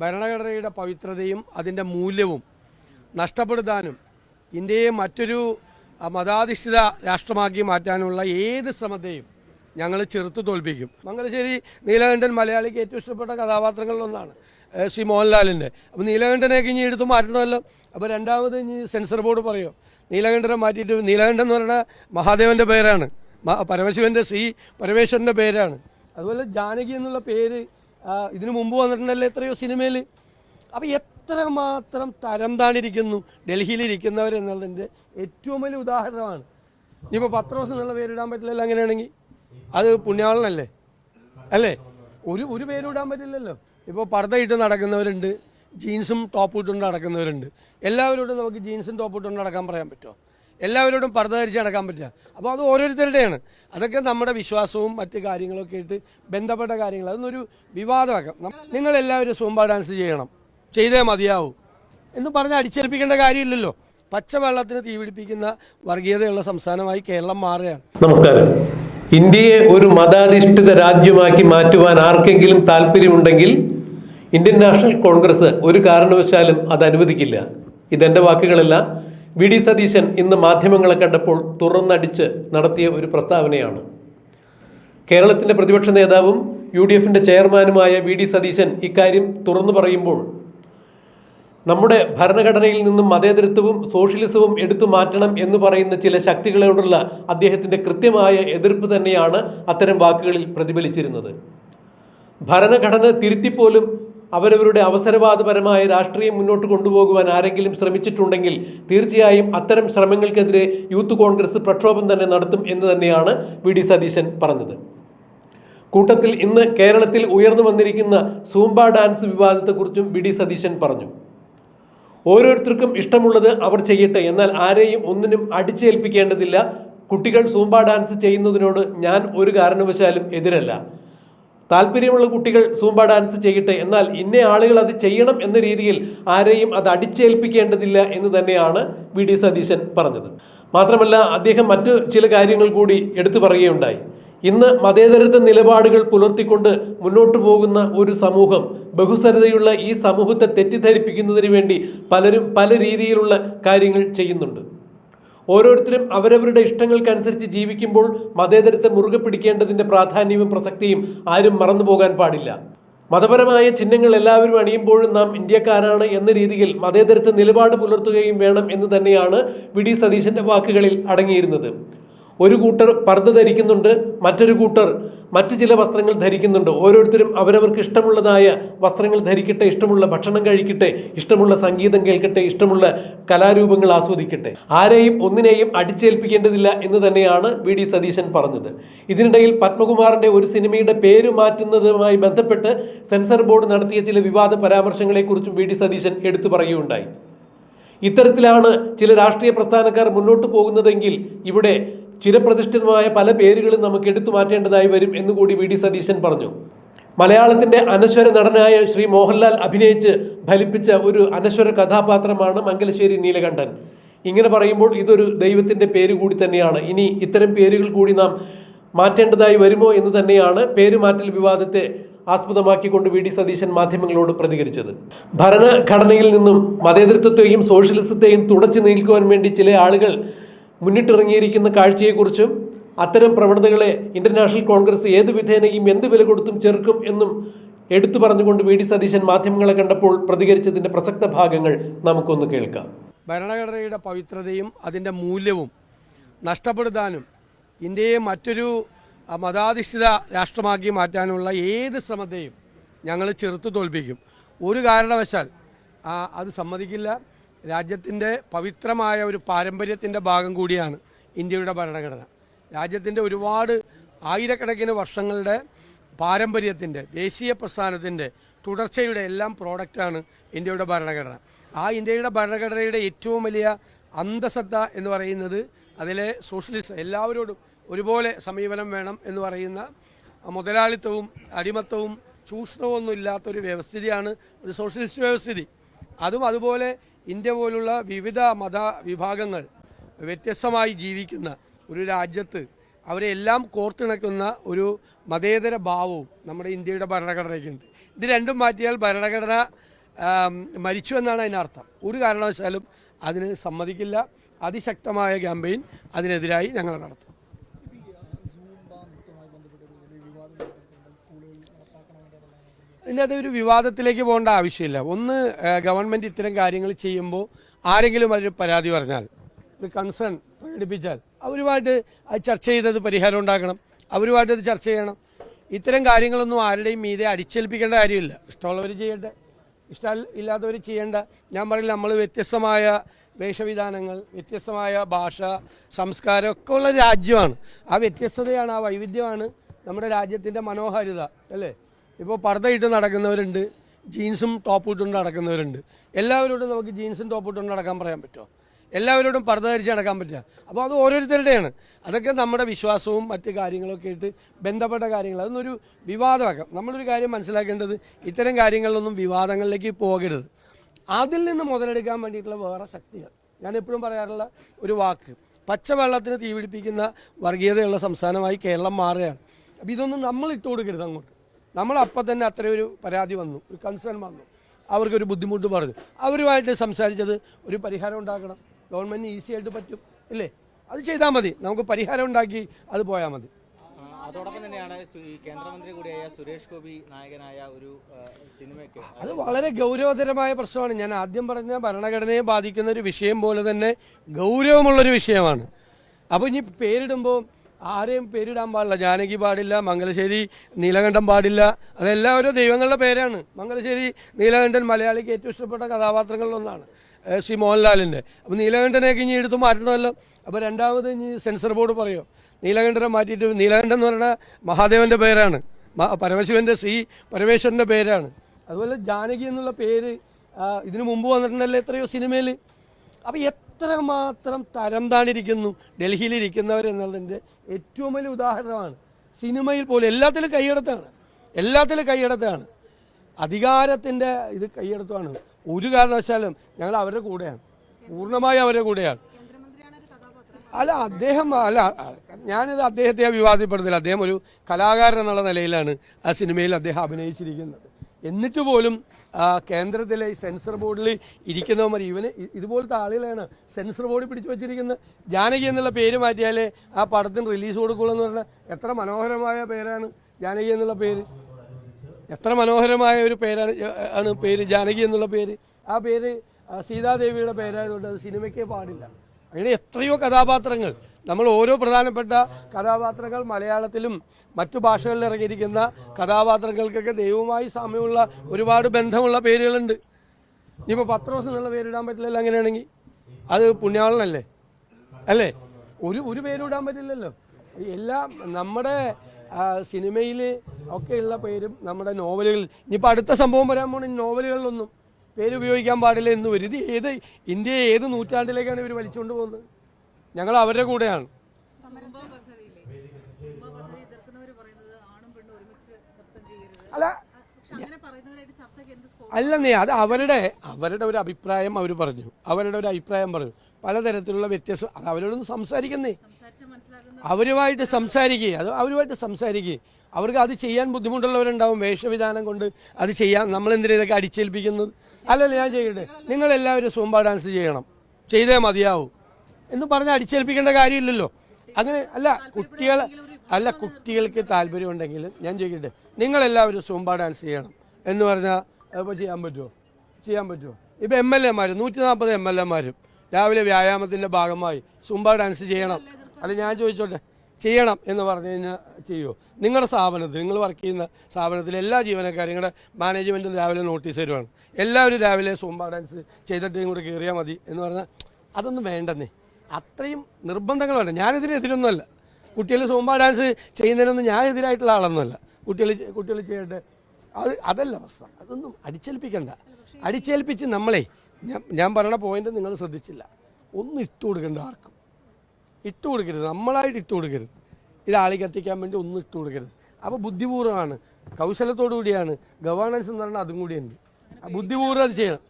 ഭരണഘടനയുടെ പവിത്രതയും അതിന്റെ മൂല്യവും നഷ്ടപ്പെടുത്താനും ഇന്ത്യയെ മറ്റൊരു മതാധിഷ്ഠിത രാഷ്ട്രമാക്കി മാറ്റാനുള്ള ഏത് ശ്രമത്തെയും ഞങ്ങൾ ചെറുത്തു തോൽപ്പിക്കും. മംഗലശ്ശേരി നീലകണ്ഠൻ മലയാളിക്ക് ഏറ്റവും ഇഷ്ടപ്പെട്ട കഥാപാത്രങ്ങളിലൊന്നാണ് ശ്രീ മോഹൻലാലിന്റെ അപ്പോൾ നീലകണ്ഠനെയൊക്കെ ഇനി എടുത്ത് മാറ്റണമല്ലോ? അപ്പോൾ രണ്ടാമത് ഇനി സെൻസർ ബോർഡ് പറയുമോ നീലകണ്ഠനെ മാറ്റിയിട്ട് നീലകണ്ഠൻ എന്ന് പറയുന്ന മഹാദേവന്റെ പേരാണ്. പരമശിവന്റെ ശ്രീ പരമേശ്വരന്റെ പേരാണ്. അതുപോലെ ജാനകി എന്നുള്ള പേര് ഇതിനു മുമ്പ് വന്നിട്ടുണ്ടല്ലോ എത്രയോ സിനിമയിൽ അപ്പോൾ എത്രമാത്രം തരം താണിരിക്കുന്നു ഡൽഹിയിലിരിക്കുന്നവരെന്നുള്ളതിന്റെ ഏറ്റവും വലിയ ഉദാഹരണമാണ്. ഇനിയിപ്പോൾ പത്രോസ് എന്നുള്ള പേരിടാൻ പറ്റില്ലല്ലോ അങ്ങനെയാണെങ്കിൽ? അത് പുണ്യാളനല്ലേ? അല്ലേ? ഒരു ഒരു പേരിടാൻ പറ്റില്ലല്ലോ. ഇപ്പോൾ പർദ്ദയിട്ട് നടക്കുന്നവരുണ്ട് ജീൻസും ടോപ്പ് ഇട്ടുകൊണ്ട് നടക്കുന്നവരുണ്ട്. എല്ലാവരോടും നമുക്ക് ജീൻസും ടോപ്പ് ഇട്ടുകൊണ്ട് നടക്കാൻ പറയാൻ പറ്റുമോ? എല്ലാവരോടും പർദ്ദ ധരിച്ച് നടക്കാൻ പറ്റില്ല അപ്പോൾ അത് ഓരോരുത്തരുടെയാണ്. അതൊക്കെ നമ്മുടെ വിശ്വാസവും മറ്റു കാര്യങ്ങളൊക്കെ ആയിട്ട് ബന്ധപ്പെട്ട കാര്യങ്ങൾ. അതൊന്നൊരു വിവാദമാക്കാം. നിങ്ങൾ എല്ലാവരും സൂമ്പ ഡാൻസ് ചെയ്യണം. ചെയ്തേ മതിയാവൂ. എന്ന് പറഞ്ഞ് അടിച്ചേൽപ്പിക്കേണ്ട കാര്യമില്ലല്ലോ. പച്ചവെള്ളത്തിന് തീപിടിപ്പിക്കുന്ന വർഗീയതയുള്ള സംസ്ഥാനമായി കേരളം മാറുകയാണ്. നമസ്കാരം. ഇന്ത്യയെ ഒരു മതാധിഷ്ഠിത രാജ്യമാക്കി മാറ്റുവാൻ ആർക്കെങ്കിലും താല്പര്യമുണ്ടെങ്കിൽ ഇന്ത്യൻ നാഷണൽ കോൺഗ്രസ് ഒരു കാരണവശാലും അത് അനുവദിക്കില്ല. ഇതെന്റെ വാക്കുകളല്ല. വി ഡി സതീശൻ ഇന്ന് മാധ്യമങ്ങളെ കണ്ടപ്പോൾ തുറന്നടിച്ച് നടത്തിയ ഒരു പ്രസ്താവനയാണ്. കേരളത്തിന്റെ പ്രതിപക്ഷ നേതാവും യു ഡി എഫിന്റെ ചെയർമാനുമായ വി ഡി സതീശൻ ഇക്കാര്യം തുറന്നു പറയുമ്പോൾ നമ്മുടെ ഭരണഘടനയിൽ നിന്നും മതേതരത്വവും സോഷ്യലിസവും എടുത്തു മാറ്റണം എന്ന് പറയുന്ന ചില ശക്തികളോടുള്ള അദ്ദേഹത്തിന്റെ കൃത്യമായ എതിർപ്പ് തന്നെയാണ് അത്തരം വാക്കുകളിൽ പ്രതിഫലിച്ചിരുന്നത്. ഭരണഘടന തിരുത്തിപ്പോലും അവരവരുടെ അവസരവാദപരമായ രാഷ്ട്രീയം മുന്നോട്ട് കൊണ്ടുപോകുവാൻ ആരെങ്കിലും ശ്രമിച്ചിട്ടുണ്ടെങ്കിൽ തീർച്ചയായും അത്തരം ശ്രമങ്ങൾക്കെതിരെ യൂത്ത് കോൺഗ്രസ് പ്രക്ഷോഭം തന്നെ നടത്തും എന്ന് തന്നെയാണ് വി ഡി സതീശൻ പറഞ്ഞത്. കൂട്ടത്തിൽ ഇന്ന് കേരളത്തിൽ ഉയർന്നു വന്നിരിക്കുന്ന സൂംബ ഡാൻസ് വിവാദത്തെക്കുറിച്ചും വി ഡി സതീശൻ പറഞ്ഞു. ഓരോരുത്തർക്കും ഇഷ്ടമുള്ളത് അവർ ചെയ്യട്ടെ എന്നാൽ ആരെയും ഒന്നിനും അടിച്ചേൽപ്പിക്കേണ്ടതില്ല. കുട്ടികൾ സൂംബ ഡാൻസ് ചെയ്യുന്നതിനോട് ഞാൻ ഒരു കാരണവശാലും എതിരല്ല. താല്പര്യമുള്ള കുട്ടികൾ സൂംബ ഡാൻസ് ചെയ്യട്ടെ എന്നാൽ ഇന്ന ആളുകൾ അത് ചെയ്യണം എന്ന രീതിയിൽ ആരെയും അത് അടിച്ചേൽപ്പിക്കേണ്ടതില്ല എന്ന് തന്നെയാണ് വി ഡി സതീശൻ പറഞ്ഞത്. മാത്രമല്ല അദ്ദേഹം മറ്റു ചില കാര്യങ്ങൾ കൂടി എടുത്തു പറയുകയുണ്ടായി. ഇന്ന് മതേതരത്വ നിലപാടുകൾ പുലർത്തിക്കൊണ്ട് മുന്നോട്ടു പോകുന്ന ഒരു സമൂഹം ബഹുസ്വരതയുള്ള ഈ സമൂഹത്തെ തെറ്റിദ്ധരിപ്പിക്കുന്നതിന് വേണ്ടി പലരും പല രീതിയിലുള്ള കാര്യങ്ങൾ ചെയ്യുന്നുണ്ട്. ഓരോരുത്തരും അവരവരുടെ ഇഷ്ടങ്ങൾക്കനുസരിച്ച് ജീവിക്കുമ്പോൾ മതേതരത്തെ മുറുകെ പിടിക്കേണ്ടതിന്റെ പ്രാധാന്യവും പ്രസക്തിയും ആരും മറന്നു പോകാൻ പാടില്ല. മതപരമായ ചിഹ്നങ്ങൾ എല്ലാവരും അണിയുമ്പോഴും നാം ഇന്ത്യക്കാരാണ് എന്ന രീതിയിൽ മതേതരത്തെ നിലപാട് പുലർത്തുകയും വേണം എന്ന് തന്നെയാണ് വി ഡി സതീശന്റെ വാക്കുകളിൽ അടങ്ങിയിരുന്നത്. ഒരു കൂട്ടർ പർദ്ദ ധരിക്കുന്നുണ്ട് മറ്റൊരു കൂട്ടർ മറ്റു ചില വസ്ത്രങ്ങൾ ധരിക്കുന്നുണ്ട്. ഓരോരുത്തരും അവരവർക്ക് ഇഷ്ടമുള്ളതായ വസ്ത്രങ്ങൾ ധരിക്കട്ടെ ഇഷ്ടമുള്ള ഭക്ഷണം കഴിക്കട്ടെ ഇഷ്ടമുള്ള സംഗീതം കേൾക്കട്ടെ ഇഷ്ടമുള്ള കലാരൂപങ്ങൾ ആസ്വദിക്കട്ടെ. ആരെയും ഒന്നിനെയും അടിച്ചേൽപ്പിക്കേണ്ടതില്ല എന്ന് തന്നെയാണ് വി ഡി സതീശൻ പറഞ്ഞത്. ഇതിനിടയിൽ പത്മകുമാറിന്റെ ഒരു സിനിമയുടെ പേര് മാറ്റുന്നതുമായി ബന്ധപ്പെട്ട് സെൻസർ ബോർഡ് നടത്തിയ ചില വിവാദ പരാമർശങ്ങളെക്കുറിച്ചും വി ഡി സതീശൻ എടുത്തു പറയുകയുണ്ടായി. ഇത്തരത്തിലാണ് ചില രാഷ്ട്രീയ പ്രസ്ഥാനക്കാർ മുന്നോട്ട് പോകുന്നതെങ്കിൽ ഇവിടെ ചിരപ്രതിഷ്ഠിതമായ പല പേരുകളും നമുക്ക് എടുത്തു മാറ്റേണ്ടതായി വരും എന്നുകൂടി വി ഡി സതീശൻ പറഞ്ഞു. മലയാളത്തിന്റെ അനശ്വര നടനായ ശ്രീ മോഹൻലാൽ അഭിനയിച്ച് ഫലിപ്പിച്ച ഒരു അനശ്വര കഥാപാത്രമാണ് മംഗലശ്ശേരി നീലകണ്ഠൻ. ഇങ്ങനെ പറയുമ്പോൾ ഇതൊരു ദൈവത്തിന്റെ പേര് കൂടി തന്നെയാണ്. ഇനി ഇത്തരം പേരുകൾ കൂടി നാം മാറ്റേണ്ടതായി വരുമോ എന്ന് തന്നെയാണ് പേരുമാറ്റൽ വിവാദത്തെ ആസ്പദമാക്കിക്കൊണ്ട് വി ഡി സതീശൻ മാധ്യമങ്ങളോട് പ്രതികരിച്ചത്. ഭരണഘടനയിൽ നിന്നും മതേതൃത്വത്തെയും സോഷ്യലിസത്തെയും തുടച്ചു നീക്കുവാൻ വേണ്ടി ചില ആളുകൾ മുന്നിട്ടിറങ്ങിയിരിക്കുന്ന കാഴ്ചയെക്കുറിച്ചും അത്തരം പ്രവണതകളെ ഇന്റർനാഷണൽ കോൺഗ്രസ് ഏത് വിധേനയും എന്ത് വില കൊടുത്തും ചെറുക്കും എന്നും എടുത്തു പറഞ്ഞുകൊണ്ട് വി ഡി സതീശൻ മാധ്യമങ്ങളെ കണ്ടപ്പോൾ പ്രതികരിച്ചതിന്റെ പ്രസക്ത ഭാഗങ്ങൾ നമുക്കൊന്ന് കേൾക്കാം. ഭരണഘടനയുടെ പവിത്രതയും അതിന്റെ മൂല്യവും നഷ്ടപ്പെടുത്താനും ഇന്ത്യയെ മറ്റൊരു മതാധിഷ്ഠിത രാഷ്ട്രമാക്കി മാറ്റാനുള്ള ഏത് ശ്രമത്തെയും ഞങ്ങൾ ചെറുത്തു തോൽപ്പിക്കും. ഒരു കാരണവശാൽ അത് സമ്മതിക്കില്ല. രാജ്യത്തിന്റെ പവിത്രമായ ഒരു പാരമ്പര്യത്തിന്റെ ഭാഗം കൂടിയാണ് ഇന്ത്യയുടെ ഭരണഘടന. രാജ്യത്തിന്റെ ഒരുപാട് ആയിരക്കണക്കിന് വർഷങ്ങളുടെ പാരമ്പര്യത്തിന്റെ ദേശീയ പ്രസ്ഥാനത്തിന്റെ തുടർച്ചയുടെ എല്ലാം പ്രോഡക്റ്റാണ് ഇന്ത്യയുടെ ഭരണഘടന. ആ ഇന്ത്യയുടെ ഭരണഘടനയുടെ ഏറ്റവും വലിയ അന്തസത്ത എന്ന് പറയുന്നത് അതിലെ സോഷ്യലിസ്റ്റ് എല്ലാവരോടും ഒരുപോലെ സമീപനം വേണം എന്ന് പറയുന്ന മുതലാളിത്തവും അടിമത്തവും ചൂഷണവും ഒന്നും ഇല്ലാത്തൊരു വ്യവസ്ഥിതിയാണ് ഒരു സോഷ്യലിസ്റ്റ് വ്യവസ്ഥിതി. അതും അതുപോലെ ഇന്ത്യ പോലുള്ള വിവിധ മത വിഭാഗങ്ങൾ വ്യത്യസ്തമായി ജീവിക്കുന്ന ഒരു രാജ്യത്ത് അവരെ എല്ലാം കോർത്തിണക്കുന്ന ഒരു മതേതര ഭാവവും നമ്മുടെ ഇന്ത്യയുടെ ഭരണഘടനയ്ക്കുണ്ട്. ഇത് രണ്ടും മാറ്റിയാൽ ഭരണഘടന മരിച്ചു എന്നാണ് അതിനർത്ഥം. ഒരു കാരണവശാലും അതിന് സമ്മതിക്കില്ല. അതിശക്തമായ ക്യാമ്പയിൻ അതിനെതിരായി ഞങ്ങൾ നടത്തും. ഇതിന്റെ അത് ഒരു വിവാദത്തിലേക്ക് പോകേണ്ട ആവശ്യമില്ല. ഒന്ന് ഗവൺമെന്റ് ഇത്തരം കാര്യങ്ങൾ ചെയ്യുമ്പോൾ ആരെങ്കിലും അതിൽ പരാതി പറഞ്ഞാൽ ഒരു കൺസേൺ പ്രകടിപ്പിച്ചാൽ അവരുമായിട്ട് അത് ചർച്ച ചെയ്തത് പരിഹാരം ഉണ്ടാക്കണം. അവരുമായിട്ട് അത് ചർച്ച ചെയ്യണം. ഇത്തരം കാര്യങ്ങളൊന്നും ആരുടെയും മീതെ അടിച്ചേൽപ്പിക്കേണ്ട കാര്യമില്ല. ഇഷ്ടമുള്ളവർ ചെയ്യട്ടെ. ഇഷ്ടം ഇല്ലാത്തവർ ചെയ്യേണ്ട. ഞാൻ പറയില്ല നമ്മൾ വ്യത്യസ്തമായ വേഷവിധാനങ്ങൾ വ്യത്യസ്തമായ ഭാഷ സംസ്കാരം ഒക്കെ ഉള്ള രാജ്യമാണ്. ആ വ്യത്യസ്തതയാണ് ആ വൈവിധ്യമാണ് നമ്മുടെ രാജ്യത്തിന്റെ മനോഹാരിത അല്ലേ? ഇപ്പോൾ പർദ്ദയിട്ട് നടക്കുന്നവരുണ്ട് ജീൻസും ടോപ്പ് ഇട്ടുകൊണ്ട് നടക്കുന്നവരുണ്ട്. എല്ലാവരോടും നമുക്ക് ജീൻസും ടോപ്പ് ഇട്ടുകൊണ്ട് നടക്കാൻ പറയാൻ പറ്റുമോ? എല്ലാവരോടും പർദ്ദ ധരിച്ച് നടക്കാൻ പറ്റുക. അപ്പോൾ അത് ഓരോരുത്തരുടെയാണ്. അതൊക്കെ നമ്മുടെ വിശ്വാസവും മറ്റ് കാര്യങ്ങളൊക്കെ ആയിട്ട് ബന്ധപ്പെട്ട കാര്യങ്ങൾ. അതൊന്നൊരു വിവാദമാക്കാം. നമ്മളൊരു കാര്യം മനസ്സിലാക്കേണ്ടത് ഇത്തരം കാര്യങ്ങളിലൊന്നും വിവാദങ്ങളിലേക്ക് പോകരുത്. അതിൽ നിന്ന് മുതലെടുക്കാൻ വേണ്ടിയിട്ടുള്ള വേറെ ശക്തികൾ. ഞാൻ എപ്പോഴും പറയാറുള്ള ഒരു വാക്ക്. പച്ചവെള്ളത്തിന് തീപിടിപ്പിക്കുന്ന വർഗീയതയുള്ള സംസ്ഥാനമായി കേരളം മാറുകയാണ്. അപ്പോൾ ഇതൊന്നും നമ്മൾ ഇട്ട് കൊടുക്കരുത് അങ്ങോട്ട്. നമ്മൾ അപ്പം തന്നെ അത്ര ഒരു പരാതി വന്നു ഒരു കൺസേൺ വന്നു. അവർക്കൊരു ബുദ്ധിമുട്ട് പറഞ്ഞു. അവരുമായിട്ട് സംസാരിച്ചത് ഒരു പരിഹാരം ഉണ്ടാക്കണം. ഗവൺമെന്റ് ഈസി ആയിട്ട് പറ്റും ഇല്ലേ? അത് ചെയ്താൽ മതി. നമുക്ക് പരിഹാരം ഉണ്ടാക്കി അത് പോയാൽ മതി. അതോടൊപ്പം തന്നെയാണ് ഈ കേന്ദ്രമന്ത്രി കൂടിയായ സുരേഷ് ഗോപി നായകനായ ഒരു സിനിമയ്ക്ക് അത് വളരെ ഗൗരവതരമായ പ്രശ്നമാണ്. ഞാൻ ആദ്യം പറഞ്ഞ ഭരണഘടനയെ ബാധിക്കുന്ന ഒരു വിഷയം പോലെ തന്നെ ഗൗരവമുള്ളൊരു വിഷയമാണ്. അപ്പോൾ ഇനി പേരിടുമ്പോൾ ആരെയും പേരിടാൻ പാടില്ല. ജാനകി പാടില്ല മംഗലശ്ശേരി നീലകണ്ഠൻ പാടില്ല. അതെല്ലാം ഓരോ ദൈവങ്ങളുടെ പേരാണ്. മംഗലശ്ശേരി നീലകണ്ഠൻ മലയാളിക്ക് ഏറ്റവും ഇഷ്ടപ്പെട്ട കഥാപാത്രങ്ങളിലൊന്നാണ് ശ്രീ മോഹൻലാലിന്റെ അപ്പോൾ നീലകണ്ഠനെയൊക്കെ ഇനി എടുത്ത് മാറ്റണമല്ലോ അപ്പോൾ രണ്ടാമത് ഇനി സെൻസർ ബോർഡ് പറയുമോ നീലകണ്ഠനെ മാറ്റിയിട്ട് നീലകണ്ഠൻ എന്ന് പറയുന്ന മഹാദേവന്റെ പേരാണ്. പരമശിവന്റെ ശ്രീ പരമേശ്വരന്റെ പേരാണ്. അതുപോലെ ജാനകി എന്നുള്ള പേര് ഇതിനു മുമ്പ് വന്നിട്ടുണ്ടല്ലോ എത്രയോ സിനിമയിൽ അപ്പോൾ എത്രമാത്രം തരം താണിരിക്കുന്നു എന്നുള്ളതിന്റെ ഏറ്റവും വലിയ ഉദാഹരണമാണ്. സിനിമയിൽ പോലും എല്ലാത്തിലും കൈയടത്താണ് എല്ലാത്തിലും കൈയടത്താണ് അധികാരത്തിന്റെ ഇത് കൈയടത്താണ് ഒരു കാരണവശാലും ഞങ്ങൾ അവരുടെ കൂടെയാണ്. പൂർണമായി അവരുടെ കൂടെയാണ്. അല്ല അദ്ദേഹം അല്ല ഞാനിത് അദ്ദേഹത്തെ വിവാദപ്പെടുന്നില്ല അദ്ദേഹം ഒരു കലാകാരൻ എന്നുള്ള നിലയിലാണ് ആ സിനിമയിൽ അദ്ദേഹം അഭിനയിച്ചിരിക്കുന്നത്. എന്നിട്ട് പോലും കേന്ദ്രത്തിലെ സെൻസർ ബോർഡിൽ ഇരിക്കുന്നവന്മാർ ഇവന് ഇതുപോലത്തെ ആളുകളാണ് സെൻസർ ബോർഡിൽ പിടിച്ചു വെച്ചിരിക്കുന്നത്. ജാനകി എന്നുള്ള പേര് മാറ്റിയാലേ ആ പടത്തിന് റിലീസ് കൊടുക്കുള്ളൂ എന്ന് പറഞ്ഞാൽ എത്ര മനോഹരമായ പേരാണ് ജാനകി എന്നുള്ള പേര്. എത്ര മനോഹരമായ ഒരു പേരാണ് ആണ് പേര് ജാനകി എന്നുള്ള പേര്. ആ പേര് സീതാദേവിയുടെ പേരായതുകൊണ്ട് അത് സിനിമയ്ക്കേ പാടില്ല. അങ്ങനെ എത്രയോ കഥാപാത്രങ്ങൾ. നമ്മൾ ഓരോ പ്രധാനപ്പെട്ട കഥാപാത്രങ്ങൾ മലയാളത്തിലും മറ്റു ഭാഷകളിൽ ഇറങ്ങിയിരിക്കുന്ന കഥാപാത്രങ്ങൾക്കൊക്കെ ദൈവവുമായി സാമ്യമുള്ള ഒരുപാട് ബന്ധമുള്ള പേരുകളുണ്ട്. ഇനിയിപ്പോൾ പത്രോസ് എന്നുള്ള പേരിടാൻ പറ്റില്ലല്ലോ അങ്ങനെയാണെങ്കിൽ. അത് പുണ്യാളനല്ലേ? അല്ലേ? ഒരു ഒരു പേരും ഇടാൻ പറ്റില്ലല്ലോ. എല്ലാം നമ്മുടെ സിനിമയിൽ ഒക്കെയുള്ള പേരും നമ്മുടെ നോവലുകളിൽ. ഇനിയിപ്പോൾ അടുത്ത സംഭവം വരാൻ പോണ നോവലുകളിലൊന്നും. പേര് ഉപയോഗിക്കാൻ പാടില്ല എന്ന് വരും ഇത് ഏത് ഇന്ത്യയെ ഏത് നൂറ്റാണ്ടിലേക്കാണ് ഇവർ വലിച്ചുകൊണ്ട് പോകുന്നത്? ഞങ്ങൾ അവരുടെ കൂടെയാണ്. അല്ല അല്ലെന്നേ അത് അവരുടെ അവരുടെ ഒരു അഭിപ്രായം അവർ പറഞ്ഞു. അവരുടെ ഒരു അഭിപ്രായം പറഞ്ഞു. പലതരത്തിലുള്ള വ്യത്യസ്ത അത് അവരോടൊന്ന് സംസാരിക്കുന്നേ. അവരുമായിട്ട് സംസാരിക്കുക അത് അവരുമായിട്ട് സംസാരിക്കുക അവർക്ക് അത് ചെയ്യാൻ ബുദ്ധിമുട്ടുള്ളവരുണ്ടാവും. വേഷവിധാനം കൊണ്ട് അത് ചെയ്യാൻ നമ്മൾ എന്തിനാ ഇതൊക്കെ അടിച്ചേൽപ്പിക്കുന്നത്? അല്ലല്ല ഞാൻ ചെയ്യട്ടെ. നിങ്ങളെല്ലാവരും സൂമ്പ ഡാൻസ് ചെയ്യണം. ചെയ്തേ മതിയാവൂ. എന്ന് പറഞ്ഞ് അടിച്ചേൽപ്പിക്കേണ്ട കാര്യമില്ലല്ലോ. അങ്ങനെ അല്ല കുട്ടികൾ അല്ല കുട്ടികൾക്ക് താല്പര്യമുണ്ടെങ്കിൽ ഞാൻ ചോദിക്കട്ടെ. നിങ്ങളെല്ലാവരും സൂമ്പ ഡാൻസ് ചെയ്യണം എന്ന് പറഞ്ഞാൽ അപ്പോൾ ചെയ്യാൻ പറ്റുമോ ചെയ്യാൻ പറ്റുമോ ഇപ്പം എം എൽ എമാർ നൂറ്റി നാൽപ്പത് എം എൽ എമാരും രാവിലെ വ്യായാമത്തിന്റെ ഭാഗമായി സുംബ ഡാൻസ് ചെയ്യണം. അല്ല ഞാൻ ചോദിച്ചോട്ടെ ചെയ്യണം എന്ന് പറഞ്ഞു കഴിഞ്ഞാൽ ചെയ്യുമോ നിങ്ങളുടെ സ്ഥാപനത്തിൽ നിങ്ങൾ വർക്ക് ചെയ്യുന്ന സ്ഥാപനത്തിലെ എല്ലാ ജീവനക്കാരും നിങ്ങളുടെ മാനേജ്മെന്റും രാവിലെ നോട്ടീസ് തരുവാണ്. എല്ലാവരും രാവിലെ സുംബ ഡാൻസ് ചെയ്തിട്ട് ഇങ്ങോട്ട് കയറിയാൽ മതി എന്ന് പറഞ്ഞാൽ അതൊന്നും വേണ്ടെന്നേ. അത്രയും നിർബന്ധങ്ങൾ വേണ്ട. ഞാനിതിന് എതിരൊന്നുമല്ല. കുട്ടികൾ സുംബ ഡാൻസ് ചെയ്യുന്നതിനൊന്നും ഞാൻ എതിരായിട്ടുള്ള ആളൊന്നുമല്ല കുട്ടികൾ കുട്ടികൾ ചെയ്യട്ടെ. അത് അതല്ല അവസ്ഥ. അതൊന്നും അടിച്ചേൽപ്പിക്കണ്ട. അടിച്ചേൽപ്പിച്ച് നമ്മളെ ഞാൻ പറയണ പോയിന്റ് നിങ്ങൾ ശ്രദ്ധിച്ചില്ല. ഒന്നും ഇട്ട് കൊടുക്കണ്ട ആർക്കും. ഇട്ട് കൊടുക്കരുത്. നമ്മളായിട്ട് ഇട്ട് കൊടുക്കരുത്. ഇത് ആളി കത്തിക്കാൻ വേണ്ടി ഒന്നും ഇട്ട് കൊടുക്കരുത്. അപ്പോൾ ബുദ്ധിപൂർവമാണ് കൗശലത്തോടു കൂടിയാണ് ഗവേണൻസ് എന്ന് പറഞ്ഞാൽ അതും കൂടിയുണ്ട്. ബുദ്ധിപൂർവം അത് ചെയ്യണം.